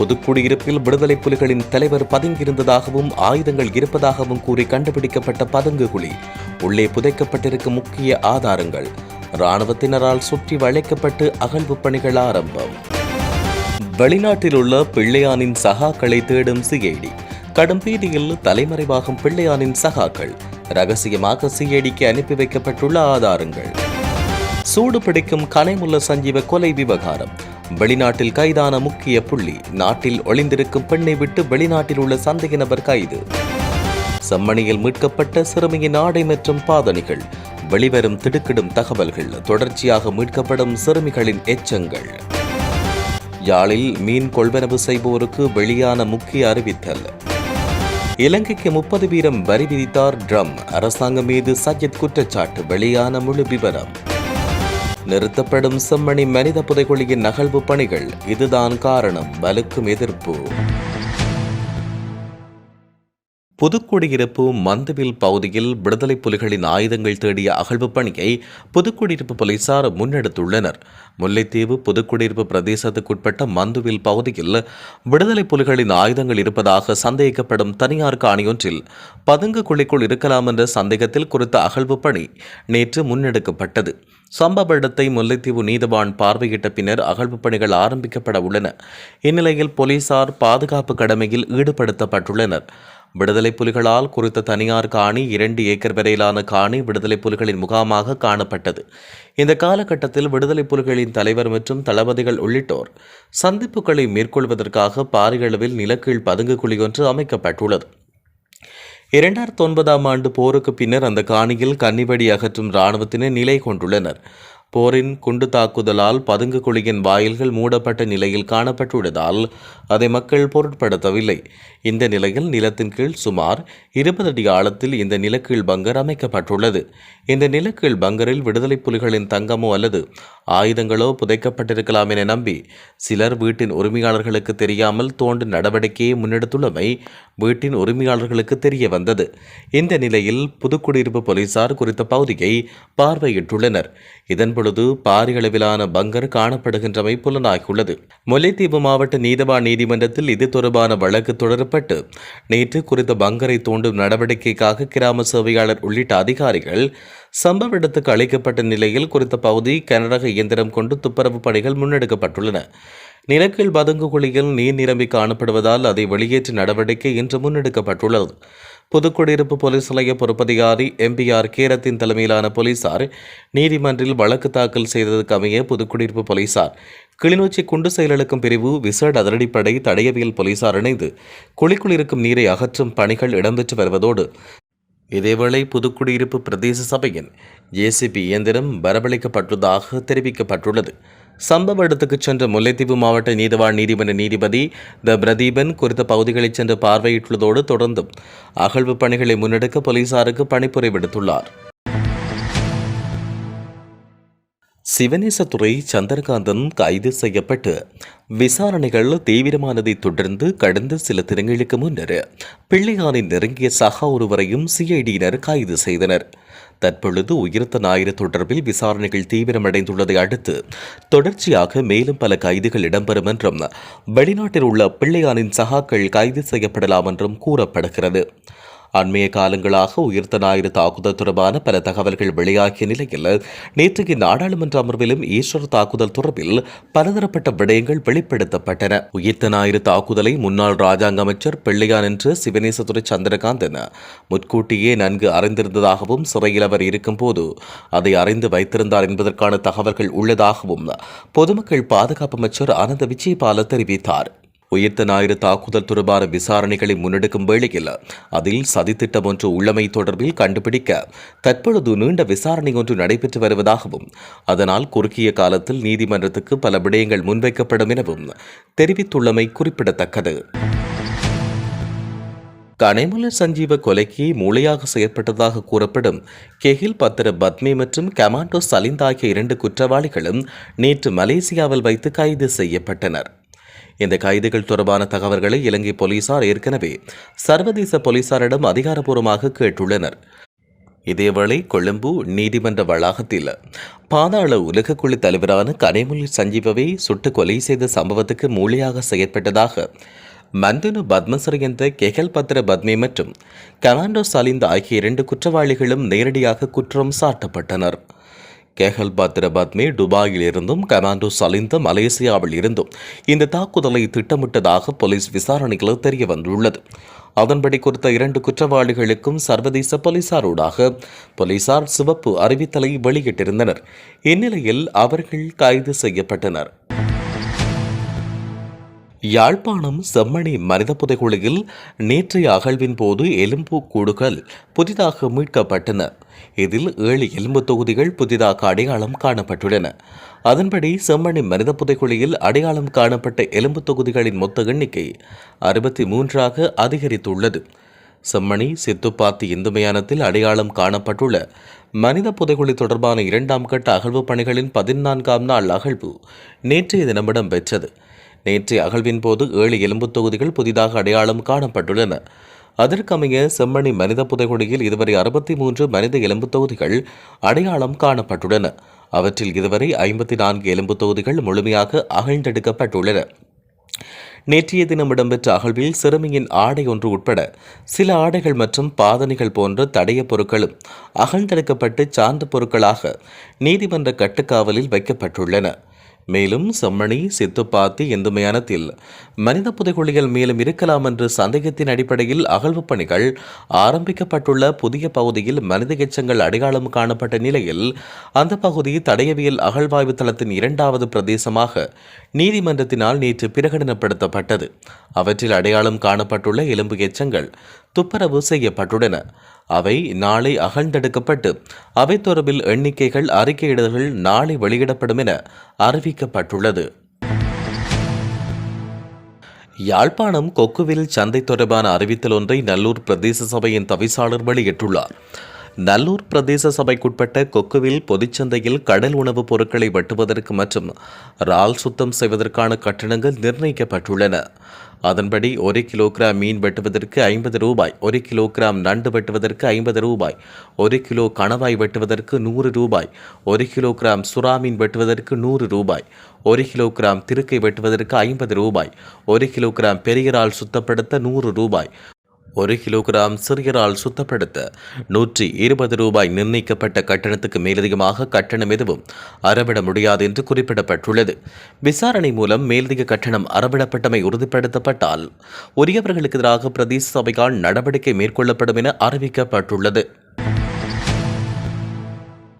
புதுக்குடியிருப்பில் விடுதலை புலிகளின் தலைவர் பதுங்கியிருந்ததாகவும் ஆயுதங்கள் இருப்பதாகவும் கூறி கண்டுபிடிக்கப்பட்ட பதுங்கு குழி. உள்ளே புதைக்கப்பட்டிருக்கும் முக்கிய ஆதாரங்கள். இராணுவத்தினரால் சுற்றி வளைக்கப்பட்டு அகழ்வு பணிகள் ஆரம்பம். வெளிநாட்டில் உள்ள பிள்ளையானின் சகாக்களை தேடும் சிஐடி கடும் பீதியில் தலைமறைவாகும் பிள்ளையானின் சகாக்கள். ரகசியமாக சிஐடிக்கு அனுப்பி வைக்கப்பட்டுள்ள ஆதாரங்கள். சூடு பிடிக்கும் கனைமுல்ல சஞ்சீவ கொலை விவகாரம். வெளிநாட்டில் கைதான முக்கிய புள்ளி. நாட்டில் ஒளிந்திருக்கும் பெண்ணை விட்டு வெளிநாட்டில் உள்ள சந்தேக நபர் கைது. செம்மணியில் மீட்கப்பட்ட சிறுமியின் ஆடை மற்றும் பாதணிகள். வெளிவரும் திடுக்கிடும் தகவல்கள் தொடர்ச்சியாக மீட்கப்படும் சிறுமிகளின் எச்சங்கள். யாழில் மீன் கொள்வனவு செய்வோருக்கு வெளியான முக்கிய அறிவித்தல். இலங்கைக்கு முப்பது வீரம் வரி விதித்தார் ட்ரம் அரசாங்கம் மீது சஜித் குற்றச்சாட்டு வெளியான முழு விவரம். நிறுத்தப்படும் செம்மணி மனித புதைகுழியின் நகழ்வு பணிகள் இதுதான் காரணம். வலுக்கும் எதிர்ப்பு. புதுக்குடியிருப்பு மந்துவில் பகுதியில் விடுதலை புலிகளின் ஆயுதங்கள் தேடிய அகழ்வு பணியை புதுக்குடியிருப்பு போலீசார் முன்னெடுத்துள்ளனர். முல்லைத்தீவு புதுக்குடியிருப்பு பிரதேசத்துக்குட்பட்ட மந்துவில் பகுதியில் விடுதலை புலிகளின் ஆயுதங்கள் இருப்பதாக சந்தேகிக்கப்படும் தனியார் காணியொன்றில் பதுங்கு குழிக்குள் இருக்கலாம் என்ற சந்தேகத்தில் குறித்த அகழ்வு பணி நேற்று முன்னெடுக்கப்பட்டது. சம்பவ இடத்தை முல்லைத்தீவு நீதவான் பார்வையிட்ட பின்னர் அகழ்வு பணிகள் ஆரம்பிக்கப்பட உள்ளன. இந்நிலையில் போலீசார் பாதுகாப்பு கடமையில் ஈடுபடுத்தப்பட்டுள்ளனர். விடுதலை புலிகளால் குறித்த தனியார் காணி இரண்டு ஏக்கர் வரையிலான காணி விடுதலை புலிகளின் முகாமாக காணப்பட்டது. இந்த காலகட்டத்தில் விடுதலை புலிகளின் தலைவர் மற்றும் தளபதிகள் உள்ளிட்டோர் சந்திப்புகளை மேற்கொள்வதற்காக பாரியளவில் நிலக்கீழ் பதுங்கு குழி ஒன்று அமைக்கப்பட்டுள்ளது. இரண்டாயிரத்தி ஒன்பதாம் ஆண்டு போருக்கு பின்னர் அந்த காணியில் கன்னிவடி அகற்றும் இராணுவத்தினர் நிலை கொண்டுள்ளனர். போரின் குண்டு தாக்குதலால் பதுங்கு குழியின் வாயில்கள் மூடப்பட்ட நிலையில் காணப்பட்டுள்ளதால் அதை மக்கள் பொருட்படுத்தவில்லை. இந்த நிலையில் நிலத்தின் கீழ் சுமார் இருபது அடி ஆழத்தில் இந்த நிலக்கீழ் பங்கர் அமைக்கப்பட்டுள்ளது. இந்த நிலக்கீழ் பங்கரில் விடுதலை புலிகளின் தங்கமோ அல்லது ஆயுதங்களோ புதைக்கப்பட்டிருக்கலாம் என நம்பி சிலர் வீட்டின் உரிமையாளர்களுக்கு தெரியாமல் தோண்டு நடவடிக்கையை முன்னெடுத்துள்ளமை வீட்டின் உரிமையாளர்களுக்கு தெரிய வந்தது. இந்த நிலையில் புதுக்குடியிருப்பு போலீசார் குறித்த பகுதியை பார்வையிட்டுள்ளனர். இதன் பொழுது பாரியளவிலான பங்கர் காணப்படுகின்றமை புலனாகியுள்ளது. முல்லைத்தீவு மாவட்ட நீதவான் நீதிமன்றத்தில் இது தொடர்பான வழக்கு தொடரப்பட்டு நேற்று குறித்த பங்கரை தோண்டும் நடவடிக்கைக்காக கிராம சேவையாளர் உள்ளிட்ட அதிகாரிகள் சம்பவ இடத்துக்கு அழைக்கப்பட்ட நிலையில் குறித்த பகுதி கனரக இயந்திரம் கொண்டு துப்புரவு பணிகள் முன்னெடுக்கப்பட்டுள்ளன. நிலக்கீழ் பதுங்கு குழியில் நீர் நிரம்பி காணப்படுவதால் அதை வெளியேற்ற நடவடிக்கை இன்று முன்னெடுக்கப்பட்டுள்ளது. புதுக்குடியிருப்பு போலீஸ் நிலைய பொறுப்பதிகாரி எம்பிஆர் கேரத்தின் தலைமையிலான போலீசார் நீதிமன்றில் வழக்கு தாக்கல் செய்ததற்கு அமைய புதுக்குடியிருப்பு போலீசார் கிளிநொச்சி குண்டு செயலளிக்கும் பிரிவு விசேட அதிரடிப்படை தடையவியல் போலீசார் இணைந்து குழிக்குள் இருக்கும் நீரை அகற்றும் பணிகள் இடம்பெற்று வருவதோடு இதேவேளை புதுக்குடியிருப்பு பிரதேச சபையின் ஜேசிபி இயந்திரம் வரவழைக்கப்பட்டுள்ளதாக தெரிவிக்கப்பட்டுள்ளது. சம்பவ இடத்துக்கு சென்ற முல்லைத்தீவு மாவட்ட நீதிவான் நீதிமன்ற நீதிபதி த. பிரதீபன் குறித்த பகுதிகளைச் சென்று பார்வையிட்டுள்ளதோடு தொடர்ந்தும் அகழ்வு பணிகளை முன்னெடுக்க போலீசாருக்கு பணிப்புரை சிவனேசத்துறை சந்திரகாந்தன் கைது செய்யப்பட்டு விசாரணைகள் தீவிரமானதை தொடர்ந்து கடந்த சில தினங்களுக்கு முன்னர் பிள்ளையானின் நெருங்கிய சகா ஒருவரையும் சிஐடியினர் கைது செய்தனர். தற்பொழுது உயிர்த்த ஞாயிறு தொடர்பில் விசாரணைகள் தீவிரமடைந்துள்ளதை அடுத்து தொடர்ச்சியாக மேலும் பல கைதுகள் இடம்பெறும் என்றும் வெளிநாட்டில் உள்ள பிள்ளையானின் சகாக்கள் கைது செய்யப்படலாம் என்றும் கூறப்படுகிறது. அண்மைய காலங்களாக உயிர்த்த ஞாயிறு தாக்குதல் தொடர்பான பல தகவல்கள் வெளியாகிய நிலையில் நேற்றைய நாடாளுமன்ற அமர்விலும் ஈஸ்வர் தாக்குதல் தொடர்பில் பலதரப்பட்ட விடயங்கள் வெளிப்படுத்தப்பட்டன. உயிர்த்த ஞாயிறு தாக்குதலை முன்னாள் ராஜாங்க அமைச்சர் பிள்ளையான் என்று சிவனேசதுரை சந்திரகாந்தன் முன்கூட்டியே நன்கு அறிந்திருந்ததாகவும் சிறையில் அவர் இருக்கும்போது அதை அறிந்து வைத்திருந்தார் என்பதற்கான தகவல்கள் உள்ளதாகவும் பொதுமக்கள் பாதுகாப்பு அமைச்சர் ஆனந்த விஜயபால தெரிவித்தார். உயிர்த்த ஞாயிறு தாக்குதல் தொடர்பான விசாரணைகளை முன்னெடுக்கும் வேளையில் அதில் சதித்திட்டம் ஒன்று உள்ளமை தொடர்பில் கண்டுபிடிக்க தற்பொழுது நீண்ட விசாரணை ஒன்று நடைபெற்று வருவதாகவும் அதனால் குறுகிய காலத்தில் நீதிமன்றத்துக்கு பல விடயங்கள் முன்வைக்கப்படும் எனவும் தெரிவித்துள்ளமை குறிப்பிடத்தக்கது. கனைமல சஞ்சீவ கொலைக்கு மூளையாக செயற்பட்டதாக கூறப்படும் கெஹில் பத்திர பத்மி மற்றும் கமாண்டோ சலிந்த் ஆகிய இரண்டு குற்றவாளிகளும் நேற்று மலேசியாவில் வைத்து கைது செய்யப்பட்டனர். இந்த கைதுகள் தொடர்பான தகவல்களை இலங்கை போலீசார் ஏற்கனவே சர்வதேச போலீசாரிடம் அதிகாரப்பூர்வமாக கேட்டுள்ளனர். இதேவேளை கொழும்பு நீதிமன்ற வளாகத்தில் பாதாள உலகக்குழு தலைவரான கனிமொழி சஞ்சீவவை சுட்டு கொலை செய்த சம்பவத்துக்கு மூளையாக செயற்பட்டதாக மந்துனு என்ற கெகல் பத்ர பத்மி மற்றும் கமாண்டோ சலிந்த ஆகிய இரண்டு குற்றவாளிகளும் நேரடியாக குற்றம் சாட்டப்பட்டனர். கேகல் பத்ர துபாயில் இருந்தும் கமாண்டோ சலிந்த மலேசியாவில் இருந்தும் இந்த தாக்குதலை திட்டமிட்டதாக போலீஸ் விசாரணையில் தெரிய வந்துள்ளது அதன்படி குறித்த இரண்டு குற்றவாளிகளுக்கும் சர்வதேச போலீசாரோடாக போலீசார் சிவப்பு அறிவித்தலை வெளியிட்டிருந்தனர். இந்நிலையில் அவர்கள் கைது செய்யப்பட்டனர். யாழ்ப்பாணம் செம்மணி மனித புதைகுழியில் நேற்றைய அகழ்வின் போது எலும்பு கூடுகள் புதிதாக மீட்கப்பட்டன. இதில் ஏழு எலும்பு தொகுதிகள் புதிதாக அடையாளம் காணப்பட்டுள்ளன. அதன்படி செம்மணி மனித புதைகுழியில் அடையாளம் காணப்பட்ட எலும்பு தொகுதிகளின் மொத்த எண்ணிக்கை அறுபத்தி மூன்றாக அதிகரித்துள்ளது. செம்மணி சித்துப்பாத்தி இந்து மயானத்தில் அடையாளம் காணப்பட்டுள்ள மனித புதைகுழி தொடர்பான இரண்டாம் கட்ட அகழ்வு பணிகளின் பதினான்காம் நாள் அகழ்வு நேற்றைய தினம் இடம்பெற்றது நேற்றைய அகழ்வின் போது ஏழு எலும்புத் தொகுதிகள் புதிதாக அடையாளம் காணப்பட்டுள்ளன. அதற்கமைய செம்மணி மனித புதைகுழியில் இதுவரை அறுபத்தி மூன்று மனித எலும்புத் தொகுதிகள் அடையாளம் காணப்பட்டுள்ளன. அவற்றில் இதுவரை ஐம்பத்தி நான்கு எலும்புத் தொகுதிகள் முழுமையாக அகழ்ந்தெடுக்கப்பட்டுள்ளன. நேற்றைய தினம் இடம்பெற்ற அகழ்வில் சிறுமியின் ஆடை ஒன்று உட்பட சில ஆடைகள் மற்றும் பாதணிகள் போன்ற தடைய பொருட்களும் அகழ்ந்தெடுக்கப்பட்டு சார்ந்த பொருட்களாக நீதிமன்ற கட்டுக்காவலில் வைக்கப்பட்டுள்ளன. மேலும் செம்மணி சித்துப்பாத்தி இந்து மயானத்தில் மனித புதைகுழிகள் மேலும் இருக்கலாம் என்ற சந்தேகத்தின் அடிப்படையில் அகழ்வு பணிகள் ஆரம்பிக்கப்பட்டுள்ள புதிய பகுதியில் மனித எச்சங்கள் அடையாளம் காணப்பட்ட நிலையில் அந்த பகுதி தடயவியல் அகழ்வாய்வு தளத்தின் இரண்டாவது பிரதேசமாக நீதிமன்றத்தினால் நேற்று பிரகடனப்படுத்தப்பட்டது. அவற்றில் அடையாளம் காணப்பட்டுள்ள எலும்பு எச்சங்கள் துப்பரவு செய்யப்பட்டுள்ளன. அவை நாளை அகழ்ந்தெடுக்கப்பட்டு அவை தொடர்பில் எண்ணிக்கைகள் அறிக்கையிடல்கள் நாளை வெளியிடப்படும் என அறிவிக்கப்பட்டுள்ளது. யாழ்ப்பாணம் கொக்குவில் சந்தை தொடர்பான அறிவித்தல் ஒன்றை நல்லூர் பிரதேச சபையின் தவிசாளர் வெளியிட்டுள்ளார். நல்லூர் பிரதேச சபைக்குட்பட்ட கொக்குவில் பொதுச்சந்தையில் கடல் உணவுப் பொருட்களை வெட்டுவதற்கு மற்றும் இறால் சுத்தம் செய்வதற்கான கட்டணங்கள் நிர்ணயிக்கப்பட்டுள்ளன. அதன்படி ஒரு கிலோகிராம் மீன் வெட்டுவதற்கு ஐம்பது ரூபாய் ஒரு கிலோகிராம் நண்டு வெட்டுவதற்கு ஐம்பது ரூபாய் ஒரு கிலோ கணவாய் வெட்டுவதற்கு நூறு ரூபாய் ஒரு கிலோகிராம் சுறா மீன் வெட்டுவதற்கு நூறு ரூபாய் ஒரு கிலோகிராம் திருக்கை வெட்டுவதற்கு ஐம்பது ரூபாய் ஒரு கிலோகிராம் பெரிய இறால் சுத்தப்படுத்த நூறு ரூபாய் ஒரு கிலோகிராம் சிறியரால் சுத்தப்படுத்த நூற்றி இருபது ரூபாய் நிர்ணயிக்கப்பட்ட கட்டணத்துக்கு மேலதிகமாக கட்டணம் எதுவும் அறவிட முடியாது என்று குறிப்பிடப்பட்டுள்ளது. விசாரணை மூலம் மேலதிக கட்டணம் அறவிடப்பட்டமை உறுதிப்படுத்தப்பட்டால் உரியவர்களுக்கு எதிராக பிரதேச சபையால் நடவடிக்கை மேற்கொள்ளப்படும் என அறிவிக்கப்பட்டுள்ளது.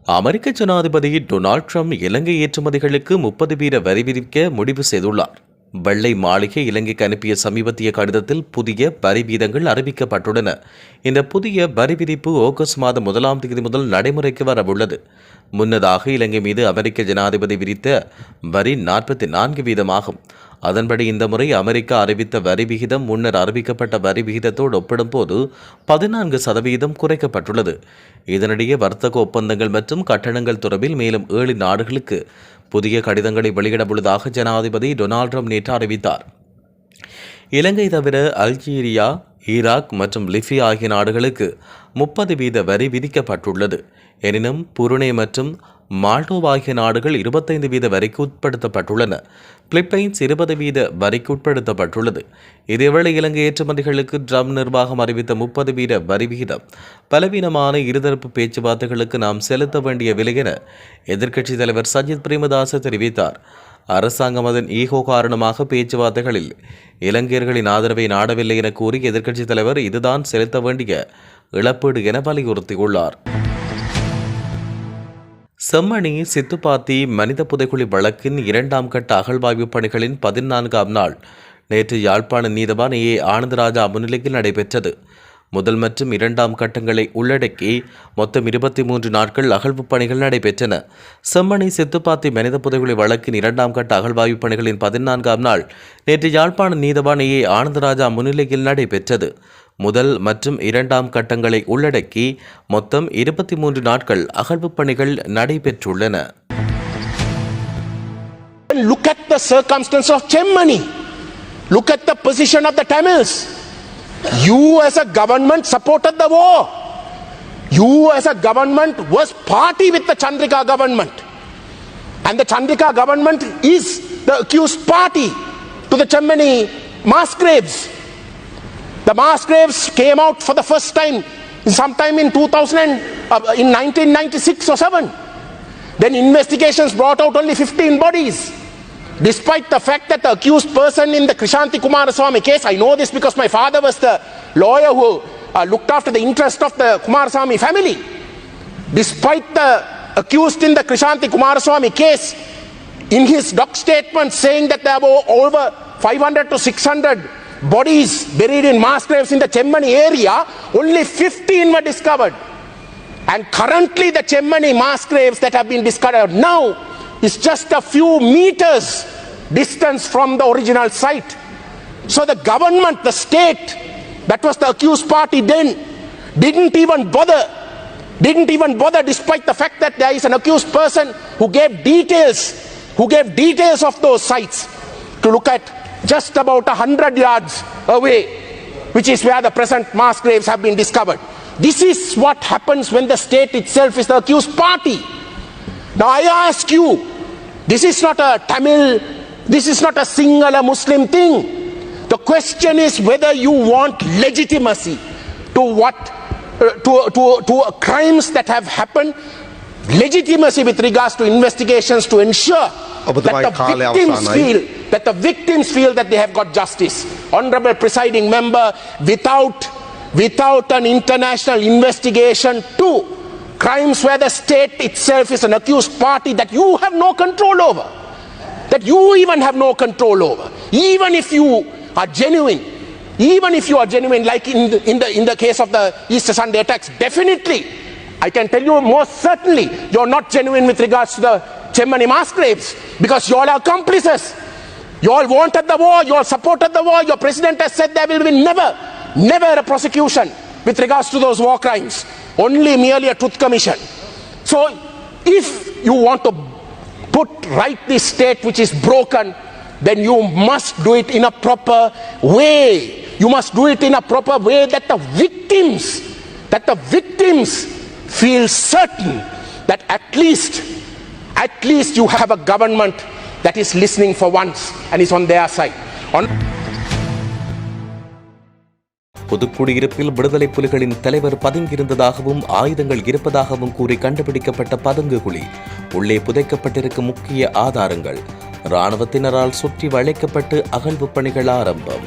அமெரிக்க ஜனாதிபதி டொனால்ட் ட்ரம்ப் இலங்கை ஏற்றுமதிகளுக்கு முப்பது வீத வரி விதிக்க முடிவு செய்துள்ளார். வெள்ளை மாளிகை இலங்கைக்கு அனுப்பிய சமீபத்திய கடிதத்தில் புதிய வரி வீதங்கள் அறிவிக்கப்பட்டுள்ளன. இந்த புதிய வரி விதிப்பு ஆகஸ்ட் மாதம் முதலாம் தேதி முதல் நடைமுறைக்கு வரவுள்ளது. முன்னதாக இலங்கை மீது அமெரிக்க ஜனாதிபதி விதித்த வரி நாற்பத்தி நான்கு வீதமாகும். அதன்படி இந்த முறை அமெரிக்கா அறிவித்த வரி விகிதம் முன்னர் அறிவிக்கப்பட்ட வரி விகிதத்தோடு ஒப்பிடும்போது பதினான்கு சதவீதம் குறைக்கப்பட்டுள்ளது. இதனிடையே வர்த்தக ஒப்பந்தங்கள் மற்றும் கட்டணங்கள் தொடர்பில் மேலும் ஏழு நாடுகளுக்கு புதிய கடிதங்களை வெளியிடவுள்ளதாக ஜனாதிபதி டொனால்ட் ட்ரம்ப் நேற்று அறிவித்தார். இலங்கை தவிர அல்ஜீரியா ஈராக் மற்றும் லிபி ஆகிய நாடுகளுக்கு முப்பது வீத வரி விதிக்கப்பட்டுள்ளது. எனினும் புருனே மற்றும் மால்டோவா ஆகிய நாடுகள் இருபத்தைந்து வீத வரிக்கு உட்படுத்தப்பட்டுள்ளன. பிலிப்பைன்ஸ் இருபது வீத வரிக்கு உட்படுத்தப்பட்டுள்ளது. இதேவேளை இலங்கை ஏற்றுமதிகளுக்கு ட்ரம்ப் நிர்வாகம் அறிவித்த முப்பது வீத வரி விகிதம். பலவீனமான இருதரப்பு பேச்சுவார்த்தைகளுக்கு நாம் செலுத்த வேண்டிய விலை என எதிர்க்கட்சித் தலைவர் சஜித் பிரேமதாச தெரிவித்தார். அரசாங்கம் அதன் ஈகோ காரணமாக பேச்சுவார்த்தைகளில் இலங்கையர்களின் ஆதரவை நாடவில்லை என கூறி எதிர்க்கட்சித் தலைவர் இதுதான் செலுத்த வேண்டிய இழப்பீடு என வலியுறுத்தியுள்ளார். செம்மணி சித்துப்பாத்தி மனித புதைக்குழி வழக்கின் இரண்டாம் கட்ட அகழ்வாய்வு பணிகளின் பதினான்காம் நாள். நேற்று யாழ்ப்பாண நீதவான் ஏ. ஆனந்தராஜா முன்னிலையில் நடைபெற்றது. முதல் மற்றும் இரண்டாம் கட்டங்களை உள்ளடக்கி மொத்தம் இருபத்தி மூன்று நாட்கள் அகழ்வு பணிகள் நடைபெற்றன. செம்மணி சித்துப்பாத்தி மனித புதைகுழி வழக்கின் இரண்டாம் கட்ட அகழ்வாய்வு பணிகளின் பதினான்காம் நாள் நேற்று யாழ்ப்பாண நீதவான் ஏ. ஆனந்தராஜா முன்னிலையில் நடைபெற்றது. முதல் மற்றும் இரண்டாம் கட்டங்களை உள்ளடக்கி மொத்தம் இருபத்தி மூன்று நாட்கள் அகழ்வு பணிகள் நடைபெற்றுள்ளன Look at the circumstance of Chemmani. Look at the position of the Tamils. You, as a government, supported the war. You as a government was party with the Chandrika government. And the Chandrika government is the accused party to the Chemmani mass graves. The mass graves came out for the first time sometime in 2000 and, uh, in 1996 or 7. Then investigations brought out only 15 bodies. Despite the fact that the accused person in the Krishanti Kumaraswamy case, I know this because my father was the lawyer who uh, looked after the interest of the Kumaraswamy family. Despite the accused in the Krishanti Kumaraswamy case, in his doc statement saying that there were over 500 to 600 bodies buried in mass graves in the Chemmani area, only 15 were discovered. And currently, the Chemmani mass graves that have been discovered now is just a few meters distance from the original site. So the government, the state, that was the accused party then, didn't even bother, didn't even bother despite the fact that there is an accused person who gave details, who gave details of those sites to look at just about a hundred yards away, which is where the present mass graves have been discovered. This is what happens when the state itself is the accused party. Now I ask you, this is not a Tamil, this is not a Sinhala Muslim thing. The question is whether you want legitimacy to what, uh, to, to, to crimes that have happened, legitimacy with regards to investigations to ensure that the victims feel that the victims feel that they have got justice. Honorable presiding member, without without an international investigation to crimes where the state itself is an accused party that you have no control over, that you even have no control over, even if you are genuine, even if you are genuine, like in the, in the, in the case of the Easter Sunday attacks, definitely I can tell you most certainly, you're not genuine with regards to the Chemmani mass graves because you all are accomplices. You all wanted the war, you all supported the war, your president has said there will be never, never a prosecution with regards to those war crimes, only merely a truth commission. So, if you want to put right this state which is broken, then you must do it in a proper way. You must do it in a proper way that the victims, that the victims feel certain that at least, at least you have a government that is listening for once and is on their side. On புதுக்குடியிருப்பில் விடுதலை புலிகளின் தலைவர் பதுங்கியிருந்ததாகவும் ஆயுதங்கள் இருப்பதாகவும் கூறி கண்டுபிடிக்கப்பட்ட பதுங்கு குழி. உள்ளே புதைக்கப்பட்டிருக்கும் முக்கிய ஆதாரங்கள். இராணுவத்தினரால் சுற்றி வளைக்கப்பட்டு அகழ்வு பணிகள் ஆரம்பம்.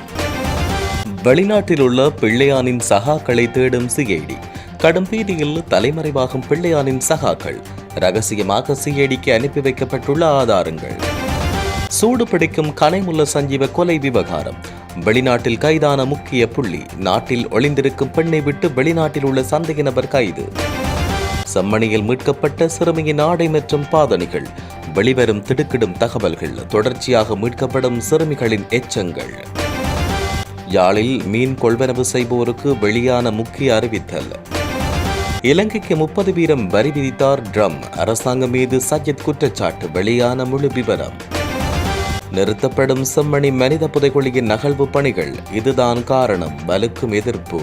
வெளிநாட்டில் உள்ள பிள்ளையானின் சகாக்களை தேடும் சிஐடி கடும் பீதியில் தலைமறைவாகும் பிள்ளையானின் சகாக்கள். ரகசியமாக சிஐடிக்கு அனுப்பி வைக்கப்பட்டுள்ள ஆதாரங்கள். சூடு பிடிக்கும் கனைமுல்ல சஞ்சீவ கொலை விவகாரம். வெளிநாட்டில் கைதான முக்கிய புள்ளி நாட்டில் ஒளிந்திருக்கும் பெண்ணை விட்டு வெளிநாட்டில் உள்ள சந்தேக நபர் கைது. செம்மணியில் மீட்கப்பட்ட சிறுமியின் ஆடை மற்றும் பாதணிகள். வெளிவரும் திடுக்கிடும் தகவல்கள் தொடர்ச்சியாக மீட்கப்படும் சிறுமிகளின் எச்சங்கள். யாழில் மீன் கொள்வனவு செய்வோருக்கு வெளியான முக்கிய அறிவித்தல். இலங்கைக்கு முப்பது வீரம் வரி விதித்தார் ட்ரம். அரசாங்கம் மீது சஜித் குற்றச்சாட்டு வெளியான முழு விவரம். நிறுத்தப்படும் செம்மணி மனித புதைகுழியின் நகழ்வு பணிகள் இதுதான் காரணம் வலுக்கும் எதிர்ப்பு.